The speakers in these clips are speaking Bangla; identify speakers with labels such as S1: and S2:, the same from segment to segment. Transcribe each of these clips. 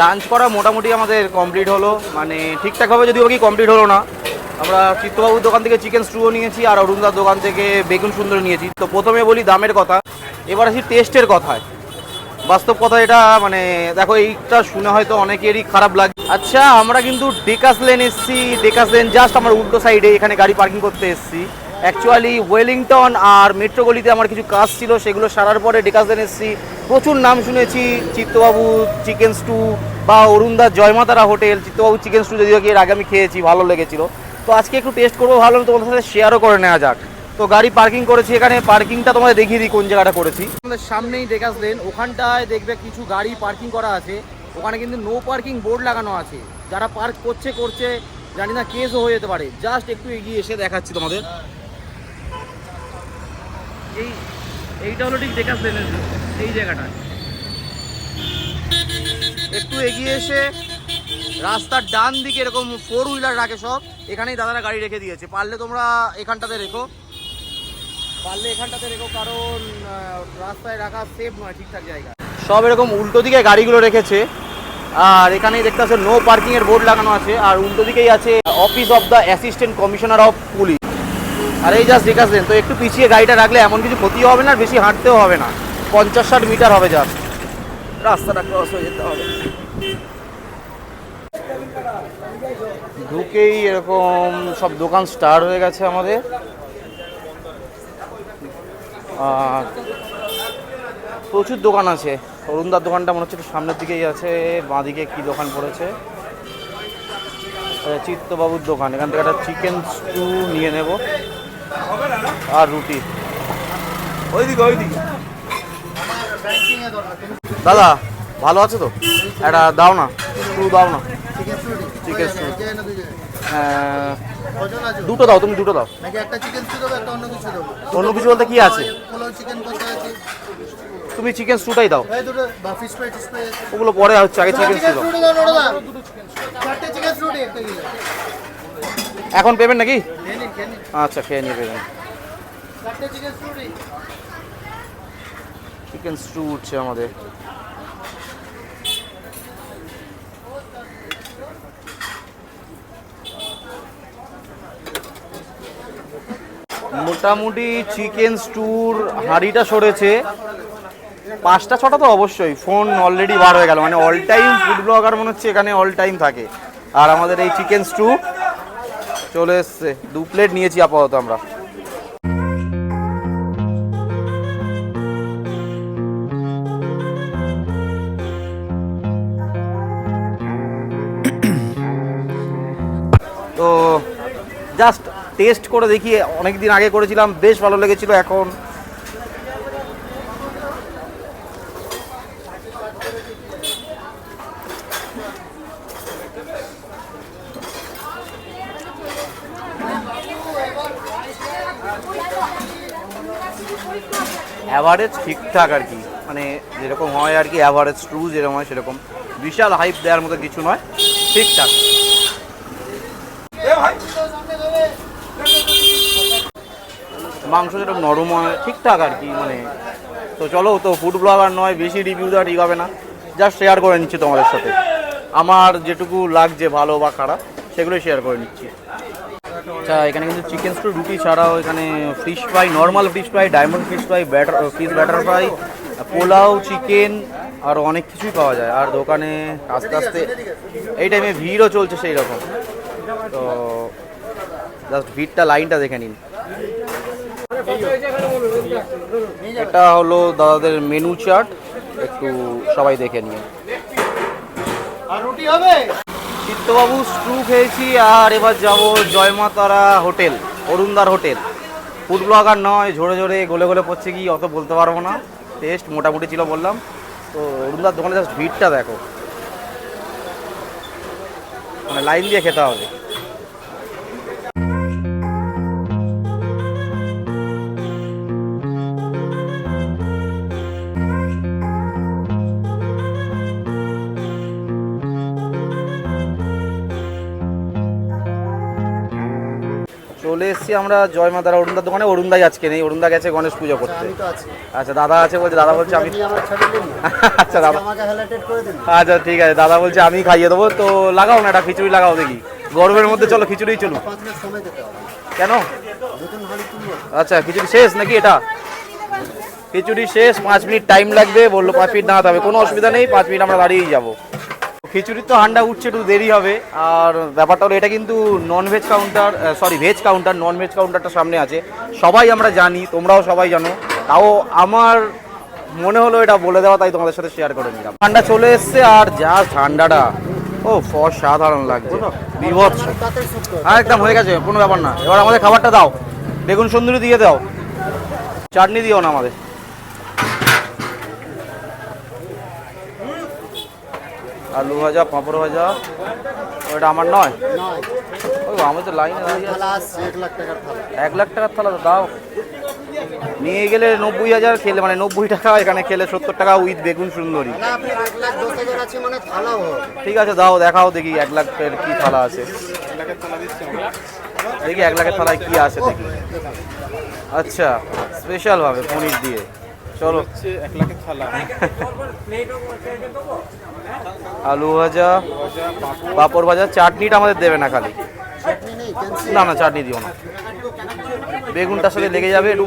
S1: লাঞ্চ করা মোটামুটি আমাদের কমপ্লিট হলো। মানে ঠিকঠাকভাবে যদিও কি কমপ্লিট হলো না। আমরা চিত্তবাবুর দোকান থেকে চিকেন স্টুও নিয়েছি আর অরুণদার দোকান থেকে বেগুন সুন্দর নিয়েছি। তো প্রথমে বলি দামের কথা। এবার আসি টেস্টের কথায়। বাস্তব কথা এটা মানে দেখো এইটা শুনে হয়তো অনেকেরই খারাপ লাগে আচ্ছা আমরা কিন্তু ডেকাস লেন এসছি। ডেকাস লেন জাস্ট আমার উল্টো সাইডে এখানে গাড়ি পার্কিং করতে এসছি। অ্যাকচুয়ালি ওয়েলিংটন আর মেট্রো গলিতে আমার কিছু কাজ ছিল, সেগুলো সারার পরে ডেকাস লেন এসছি। প্রচুর নাম শুনেছি, চিত্তবাবু চিকেন স্টু বা অরুণদার Joymatara hotel, Chittababu chicken stew যদিও কি এর আগে আমি খেয়েছি, ভালো লেগেছিল। তো আজকে একটু টেস্ট করব ভালো তোমাদের সাথে শেয়ারও করে নেওয়া যাক। তো গাড়ি পার্কিং করেছি, এখানে পার্কিংটা তোমাদের দেখিয়ে দিই কোন জায়গাটা করেছি। আমাদের সামনেই দেখাস দেন ওখানটায় দেখবে কিছু গাড়ি পার্কিং করা আছে। ওখানে কিন্তু নো পার্কিং বোর্ড লাগানো আছে। যারা পার্ক করছে করছে, জানি না কেসও হয়ে যেতে পারে। জাস্ট একটু এগিয়ে এসে দেখাচ্ছি তোমাদের। এই, এইটা হলো ঠিক দেন এই জায়গাটা। একটু এগিয়ে এসে রাস্তার ডান দিকে এরকম ফোর হুইলার রাখে সব, এখানেই দাদারা গাড়ি রেখে দিয়েছে। পারলে তোমরা এখানটাতে রেখো। পারলে এখানটাতে রেখো, কারণ রাস্তায় রাখা সেফ নয়, ঠিকঠাক জায়গা। সব এরকম উল্টো দিকে গাড়িগুলো রেখেছে। আর এখানেই দেখতে পাচ্ছ নো পার্কিং এর বোর্ড লাগানো আছে। আর উল্টো দিকেই আছে office of the assistant commissioner of police আর এই জাস্ট দেখাচ্ছেন তো একটু পিছিয়ে গাড়িটা রাখলে এমন কিছু ক্ষতিও হবে না বেশি হাঁটতেও হবে না। পঞ্চাশ ষাট মিটার হবে জাস্ট রাস্তাটা ক্রস হয়ে যেতে হবে। ঢুকেই এরকম সব দোকান স্টার্ট হয়ে গেছে আমাদের। আর প্রচুর দোকান আছে। অরুণদার দোকানটা মনে হচ্ছে একটু সামনের দিকেই আছে, বাঁদিকে কি দোকান পড়েছে? চিত্তবাবুর দোকান। এখান থেকে একটা চিকেন স্টু নিয়ে নেব। আর রুটি। ওইদিকে ওইদিকে। দাদা ভালো আছে তো? একটা দাও না স্টু দাও না। চিকেন স্টু দুটো দাও তুমি দুটো দাও।
S2: একটা একটা অন্য কিছু
S1: বলতে কি আছে? তুমি চিকেন স্টুটাই দাও। ওগুলো পরে হচ্ছে আগে চিকেন স্টু দাও।
S2: একটা
S1: এখন পেমেন্ট নাকি? আচ্ছা খেয়ে নিয়ে পেমেন্ট।
S2: চিকেন স্টু
S1: উঠছে আমাদের। মোটামুটি চিকেন স্টুর হাঁড়িটা সরেছে। পাঁচটা, ছটা তো অবশ্যই। ফোন অলরেডি বার হয়ে গেল। মানে অল টাইম ফুড ব্লগার মনে হচ্ছে এখানে অল টাইম থাকে। আর আমাদের এই চিকেন স্টু চলে এসছে। দু প্লেট নিয়েছি আপাতত আমরা। জাস্ট টেস্ট করে দেখি অনেক দিন আগে করেছিলাম, বেশ ভালো লেগেছিল, এখন অ্যাভারেজ ঠিকঠাক আর কি মানে যেরকম হয় আর কি অ্যাভারেজ ট্রু যেরকম হয় সেরকম। বিশাল হাইপ দেওয়ার মতো কিছু নয়, ঠিকঠাক। মাংস যেরকম নরম হয়, ঠিকঠাক আর কি মানে। তো চলো, তো ফুড ব্লগার নয়, বেশি রিভিউ দেওয়া ঠিক হবে না। জাস্ট শেয়ার করে নিচ্ছি তোমাদের সাথে। আমার যেটুকু লাগছে ভালো বা খারাপ, সেগুলোই শেয়ার করে নিচ্ছি। আচ্ছা এখানে কিন্তু চিকেন স্টু রুটি ছাড়াও এখানে fish fry normal fish fry diamond fish fry batter fish batter fry pulao chicken আর অনেক কিছুই পাওয়া যায়। আর দোকানে আস্তে আস্তে এই টাইমে ভিড়ও চলছে সেই রকম তো জাস্ট ভিড়টা লাইনটা দেখে নিন। এটা হলো দাদাদের মেনু চার্ট একটু সবাই দেখে নিন
S2: আর রুটি হবে?
S1: চিত্তবাবু স্ট্রু খেয়েছি আর এবার যাব জয়মা তারা হোটেল অরুণদার হোটেল। ফুড ব্লগার নয় ঝরে ঝরে গলে গলে পড়ছে কি অত বলতে পারব না। টেস্ট মোটামুটি ছিল বললাম। তো অরুণদার দোকানে জাস্ট ভিড়টা দেখো। মানে লাইন দিয়ে খেতে হবে। এসেছি আমরা জয় মা তারা অরুণদার দোকানে। অরুণদাই আজকে নেই অরুণদা গেছে গণেশ পুজো করতে।
S2: আমি তো আছি।
S1: আচ্ছা দাদা আছে বলছে দাদা বলছে আমি। আচ্ছা দাদা আচ্ছা ঠিক আছে দাদা বলছে আমি খাইয়ে দেবো। তো লাগাও না একটা খিচুড়ি লাগাও দেখি। গরমের মধ্যে চলো খিচুড়ি চলুক।
S2: পাঁচ মিনিট সময় দিতে হবে।
S1: কেন? আচ্ছা খিচুড়ি শেষ নাকি এটা? খিচুড়ি শেষ পাঁচ মিনিট টাইম লাগবে। বলল পাঁচ মিনিট দাঁড়াতে হবে কোনো অসুবিধা নেই পাঁচ মিনিট আমরা দাঁড়িয়েই যাব। খিচুড়ির তো হান্ডা উঠছে একটু দেরি হবে। আর ব্যাপারটা হলো এটা কিন্তু non veg counter sorry veg counter non veg কাউন্টারটা সামনে আছে। সবাই আমরা জানি তোমরাও সবাই জানো। তাও আমার মনে হলো এটা বলে দেওয়া তাই তোমাদের সাথে শেয়ার করে নিলাম। ঠান্ডা চলে এসছে আর যা ঠান্ডাটা ও সাধারণ লাগছে। বিভৎস। হ্যাঁ একদম হয়ে গেছে কোনো ব্যাপার না। এবার আমাদের খাবারটা দাও। বেগুন সুন্দরী দিয়ে দাও। চাটনি দিও না আমাদের। আলু ভাজা পাঁপড় ভাজা ওটা আমার নয়।
S2: নয়।
S1: ওই আমার তো লাইনে
S2: এক লাখ টাকার থালা।
S1: তো দাও। নিয়ে গেলে নব্বই হাজার খেলে মানে নব্বই টাকা এখানে খেলে সত্তর টাকা উইথ বেগুন সুন্দরী।
S2: মানে
S1: ঠিক আছে দাও দেখাও দেখি এক লাখের কি থালা আছে। দেখি এক লাখের থালায় কি আছে দেখি। আচ্ছা স্পেশাল ভাবে পনির দিয়ে। চলো।
S3: এক লাখের থালা।
S1: আলু ভাজা পাঁপড় ভাজা চাটনিটা আমাদের দেবে না খালি।
S2: চাটনি নেই ক্যান্সেল
S1: না না চাটনি দিও না। বেগুনটার সাথে লেগে যাবে একটু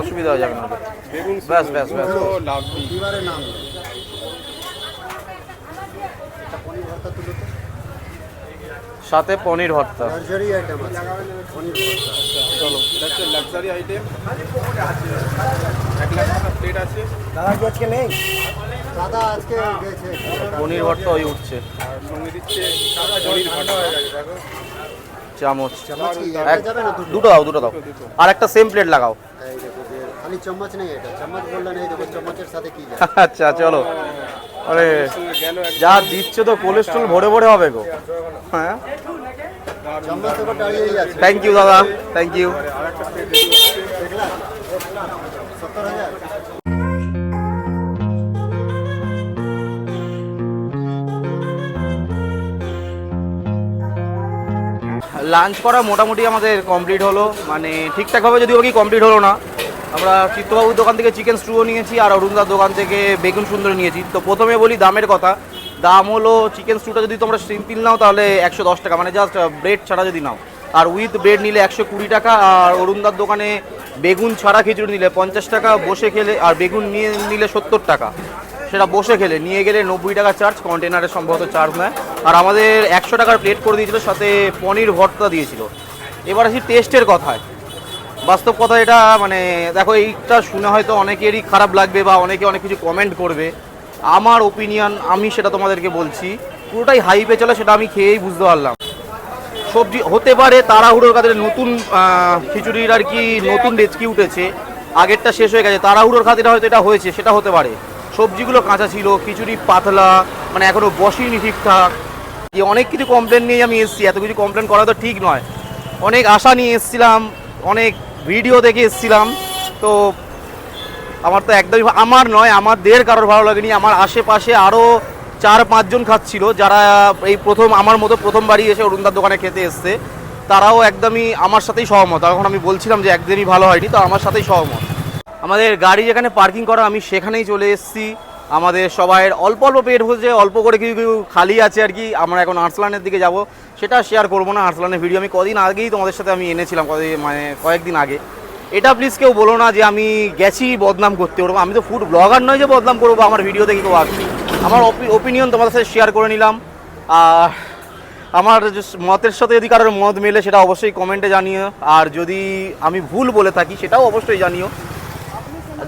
S1: অসুবিধা হয়ে যাবে না। ব্যাস ব্যাস ব্যাস। সাথে পনির ভর্তা।
S2: লাক্সারি আইটেম আছে পনির ভর্তা
S3: চলো লাক্সারি আইটেম এক লাখ প্লেট আছে।
S2: দাদা কি আজকে নেই? দাদা আজকে গেছে।
S1: পনির ভর্তা ওই উঠছে।
S3: আর সঙ্গে দিচ্ছে পনির ভাটা হয়ে গেছে দেখো
S1: চামচ।
S2: দুটো
S1: দাও দুটো দাও। আর একটা সেম প্লেট লাগাও।
S2: এই দেখো যে খালি চামচ নেই এটা। চামচ বললে নেই দেখো চামচের সাথে কি
S1: আচ্ছা চলো। আরে যা দিচ্ছে তো কোলেস্ট্রল ভরে ভরে হবে গো। হ্যাঁ? থ্যাংক ইউ দাদা। থ্যাংক ইউ লাঞ্চ করা মোটামুটি আমাদের কমপ্লিট হলো। মানে ঠিকঠাকভাবে যদিও কি কমপ্লিট হলো না। আমরা চিত্তবাবুর দোকান থেকে চিকেন স্টুও নিয়েছি আর অরুণদার দোকান থেকে বেগুন সুন্দর নিয়েছি। তো প্রথমে বলি দামের কথা। দাম হলো চিকেন স্টুটা যদি তোমরা সিম্পল নাও তাহলে একশো দশ টাকা। মানে জাস্ট ব্রেড ছাড়া যদি নাও। আর উইথ ব্রেড নিলে একশো কুড়ি টাকা আর অরুণদার দোকানে বেগুন ছাড়া খিচুড়ি নিলে পঞ্চাশ টাকা। বসে খেলে, আর বেগুন নিয়ে নিলে সত্তর টাকা। সেটা বসে খেলে। নিয়ে গেলে নব্বই টাকা চার্জ কন্টেনারের সম্ভবত চার্জ নেয়। আর আমাদের একশো টাকার প্লেট করে দিয়েছিল, সাথে পনির ভর্তা দিয়েছিল। এবার আসি টেস্টের কথায়। বাস্তব কথা এটা মানে দেখো, এইটা শুনে হয়তো অনেকেরই খারাপ লাগবে বা অনেকে অনেক কিছু কমেন্ট করবে। আমার ওপিনিয়ন আমি সেটা তোমাদেরকে বলছি। পুরোটাই হাইপে চলে, সেটা আমি খেয়েই বুঝতে পারলাম। সবজি হতে পারে তাড়াহুড়োর খাতিরে নতুন খিচুড়ির আর কি নতুন ডেচকি উঠেছে। আগেরটা শেষ হয়ে গেছে। তাড়াহুড়োর খাতিরে হয়তো এটা হয়েছে, সেটা হতে পারে। সবজিগুলো কাঁচা ছিল, খিচুড়ি পাতলা মানে এখনও বসিনি ঠিকঠাক। যে অনেক কিছু কমপ্লেন নিয়ে আমি এসেছি, এত কিছু কমপ্লেন করা তো ঠিক নয়। অনেক আশা নিয়ে এসেছিলাম, অনেক ভিডিও দেখে এসেছিলাম। তো আমার তো একদমই আমার নয়, আমাদের কারোর ভালো লাগেনি। আমার আশেপাশে আরও চার, পাঁচজন খাচ্ছিল, যারা এই প্রথম, আমার মতো প্রথমবারই এসে অরুণদার দোকানে খেতে এসছে। তারাও একদমই আমার সাথেই সহমত। এখন আমি বলছিলাম যে একদমই ভালো হয়নি, তো আমার সাথেই সহমত। আমাদের গাড়ি যেখানে পার্কিং করা, আমি সেখানেই চলে এসেছি। আমাদের সবাইয়ের অল্প অল্প পেট হচ্ছে অল্প করে কিছু কিছু খালি আছে আর কি। আমরা এখন আর্সলানের দিকে যাব। সেটা শেয়ার করব না আর্সলানের ভিডিও আমি কদিন আগেই তোমাদের সাথে আমি এনেছিলাম, কদিন মানে কয়েকদিন আগে। এটা প্লিজ কেউ বলো না যে আমি গেছি বদনাম করতে। ওরকম আমি তো ফুড ব্লগার নয় যে বদনাম করব, আমার ভিডিও দেখে কেউ আসছি আমার ওপিনিয়ন তোমাদের সাথে শেয়ার করে নিলাম। আর আমার মতের সাথে যদি কারোর মত মেলে, সেটা অবশ্যই কমেন্টে জানিও। আর যদি আমি ভুল বলে থাকি, সেটাও অবশ্যই জানিও।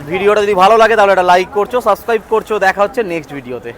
S1: ভিডিওটা যদি ভালো লাগে তাহলে এটা লাইক করছ সাবস্ক্রাইব করছ দেখা হচ্ছে নেক্সট ভিডিওতে